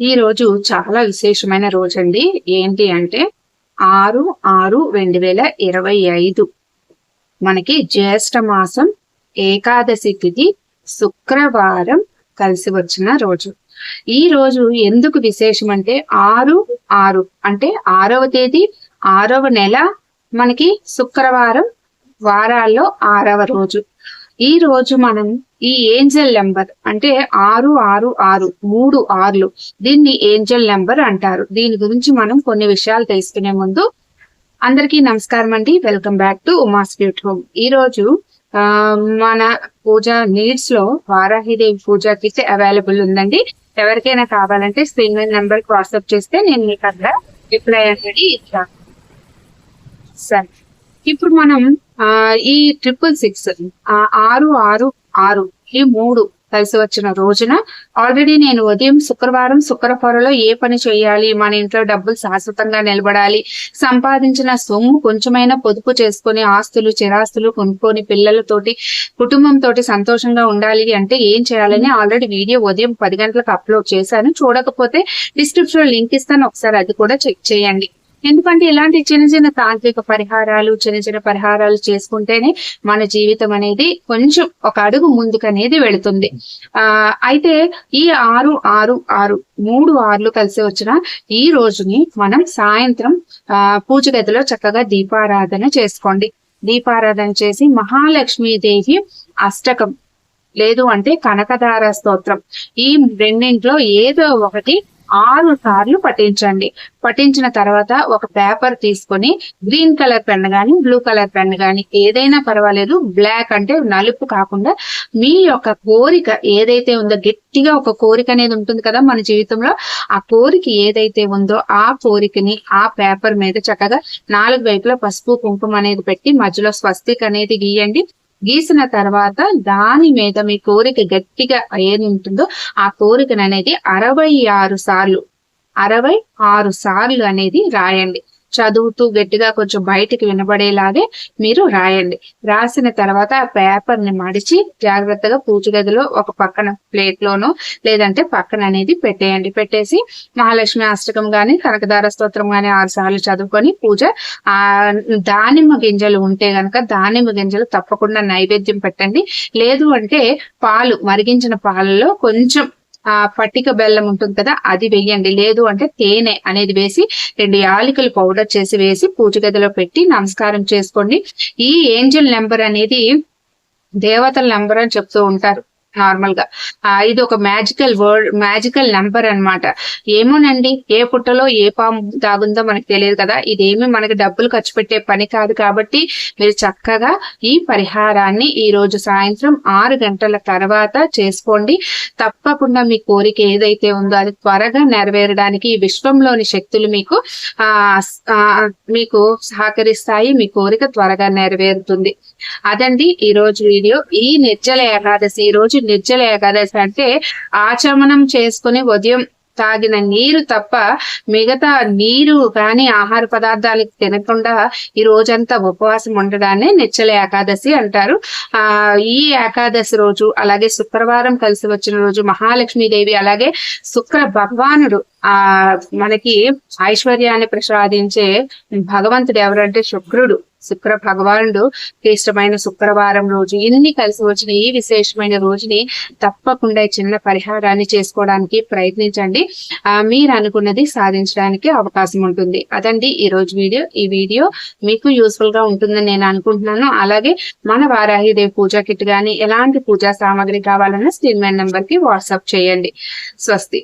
ఈ రోజు చాలా విశేషమైన రోజు అండి ఏంటి అంటే ఆరు ఆరు రెండు వేల ఇరవై ఐదు. మనకి జ్యేష్ఠ మాసం ఏకాదశి తిథి శుక్రవారం కలిసి వచ్చిన రోజు. ఈ రోజు ఎందుకు విశేషం అంటే ఆరు ఆరు అంటే ఆరవ తేదీ ఆరవ నెల మనకి శుక్రవారం వారాల్లో ఆరవ రోజు. ఈ రోజు మనం ఈ ఏంజల్ నెంబర్ అంటే ఆరు ఆరు ఆరు మూడు ఆర్లు దీన్ని ఏంజల్ నెంబర్ అంటారు. దీని గురించి మనం కొన్ని విషయాలు తెలుసుకునే ముందు అందరికీ నమస్కారం అండి. Welcome back to Uma's beaut home. ఈ రోజు మన పూజ నీడ్స్లో వారాహిదేవి పూజ కిట్ అవైలబుల్ ఉందండి. ఎవరికైనా కావాలంటే స్క్రీన్ మీద నెంబర్ వాట్సాప్ చేస్తే నేను మీకు అక్కడ రిప్లై అనేది ఇస్తాను. సరే. ఇప్పుడు మనం ఆ ఈ ట్రిపుల్ సిక్స్ ఆరు ఆరు ఆరు ఈ మూడు కలిసి వచ్చిన రోజున ఆల్రెడీ నేను ఉదయం శుక్రవారం శుక్రవారంలో ఏ పని చేయాలి? మన ఇంట్లో డబ్బులు శాశ్వతంగా నిలబడాలి. సంపాదించిన సొమ్ము కొంచెమైనా పొదుపు చేసుకొని ఆస్తులు చిరాస్తులు కొనుక్కొని పిల్లలతోటి కుటుంబంతో సంతోషంగా ఉండాలి అంటే ఏం చేయాలని ఆల్రెడీ వీడియో ఉదయం పది గంటలకు అప్లోడ్ చేశాను. చూడకపోతే డిస్క్రిప్షన్ లింక్ ఇస్తాను. ఒకసారి అది కూడా చెక్ చేయండి. ఎందుకంటే ఇలాంటి చిన్న చిన్న తాంత్రిక పరిహారాలు చిన్న చిన్న పరిహారాలు చేసుకుంటేనే మన జీవితం అనేది కొంచెం ఒక అడుగు ముందుకు అనేది వెళుతుంది. ఆ అయితే ఈ ఆరు ఆరు ఆరు మూడు ఆర్లు కలిసి వచ్చిన ఈ రోజుని మనం సాయంత్రం ఆ పూజ గదిలో చక్కగా దీపారాధన చేసుకోండి. దీపారాధన చేసి మహాలక్ష్మీదేవి అష్టకం లేదు అంటే కనకదార స్తోత్రం. ఈ రెండింట్లో ఏదో ఒకటి ఆరు సార్లు పఠించండి పఠించిన తర్వాత ఒక పేపర్ తీసుకొని గ్రీన్ కలర్ పెన్ గాని బ్లూ కలర్ పెన్ గాని ఏదైనా పర్వాలేదు బ్లాక్ అంటే నలుపు కాకుండా మీ యొక్క కోరిక ఏదైతే ఉందో గట్టిగా ఒక కోరిక అనేది ఉంటుంది కదా మన జీవితంలో ఆ కోరిక ఏదైతే ఉందో ఆ కోరికని ఆ పేపర్ మీద చక్కగా నాలుగు వైపులా పసుపు కుంకుమ అనేది పెట్టి మధ్యలో స్వస్తిక్ అనేది గీయండి. గీసిన తర్వాత దాని మీద మీ కోరిక గట్టిగా ఏది ఉంటుందో ఆ కోరికను అనేది అరవై ఆరు సార్లు అరవై ఆరు సార్లు అనేది రాయండి. చదువుతూ గట్టిగా కొంచెం బయటికి వినబడేలాగే మీరు రాయండి. రాసిన తర్వాత ఆ పేపర్ని మడిచి జాగ్రత్తగా పూజ గదిలో ఒక పక్కన ప్లేట్ లోనో లేదంటే పక్కన అనేది పెట్టేయండి. పెట్టేసి మహాలక్ష్మి అష్టకం గాని కనకదార స్తోత్రం గాని ఆరు సార్లు చదువుకొని పూజ ఆ దానిమ్మ గింజలు ఉంటే గనక దానిమ్మ గింజలు తప్పకుండా నైవేద్యం పెట్టండి. లేదు అంటే పాలు మరిగించిన పాలలో కొంచెం ఆ పట్టిక బెల్లం ఉంటుంది కదా అది వెయ్యండి లేదు అంటే తేనె అనేది వేసి రెండు యాలకులు పౌడర్ చేసి వేసి పూజ గదిలో పెట్టి నమస్కారం చేసుకోండి. ఈ ఏంజల్ నెంబర్ అనేది దేవతల నెంబర్ అని చెప్తూ ఉంటారు. నార్మల్గా ఇది ఒక మ్యాజికల్ వర్డ్ మ్యాజికల్ నెంబర్ అన్నమాట. ఏమోనండి ఏ పుట్టలో ఏ పాము దాగుందో మనకు తెలియదు కదా. ఇదేమి మనకి డబ్బులు ఖర్చు పెట్టే పని కాదు కాబట్టి మీరు చక్కగా ఈ పరిహారాన్ని ఈ రోజు సాయంత్రం ఆరు గంటల తర్వాత చేసుకోండి. తప్పకుండా మీ కోరిక ఏదైతే ఉందో అది త్వరగా నెరవేరడానికి ఈ విశ్వంలోని శక్తులు మీకు ఆ ఆ, మీకు సహకరిస్తాయి మీ కోరిక త్వరగా నెరవేరుతుంది. అదండి ఈ రోజు వీడియో. ఈ నిర్జల ఏకాదశి ఈ రోజు నిర్జల ఏకాదశి అంటే ఆచమనం చేసుకుని ఉదయం తాగిన నీరు తప్ప మిగతా నీరు కానీ ఆహార పదార్థాలకు తినకుండా ఈ రోజంతా ఉపవాసం ఉండడాన్ని నిచ్చల ఏకాదశి అంటారు. ఆ ఈ ఏకాదశి రోజు అలాగే శుక్రవారం కలిసి వచ్చిన రోజు మహాలక్ష్మీదేవి అలాగే శుక్ర భగవానుడు ఆ మనకి ఐశ్వర్యాన్ని ప్రసాదించే భగవంతుడు ఎవరంటే శుక్రుడు. శుక్ర భగవానుడు క్లిష్టమైన శుక్రవారం రోజు ఇన్ని కలిసి వచ్చిన ఈ విశేషమైన రోజుని తప్పకుండా ఈ చిన్న పరిహారాన్ని చేసుకోవడానికి ప్రయత్నించండి. ఆ మీరు అనుకున్నది సాధించడానికి అవకాశం ఉంటుంది. అదండి ఈ రోజు వీడియో. ఈ వీడియో మీకు యూస్ఫుల్గా ఉంటుందని నేను అనుకుంటున్నాను. అలాగే మన వారాహిదేవి పూజా కిట్ గాని ఎలాంటి పూజా సామాగ్రి కావాలన్నా స్క్రీన్ మ్యాన్ నంబర్కి వాట్సాప్ చేయండి. స్వస్తి.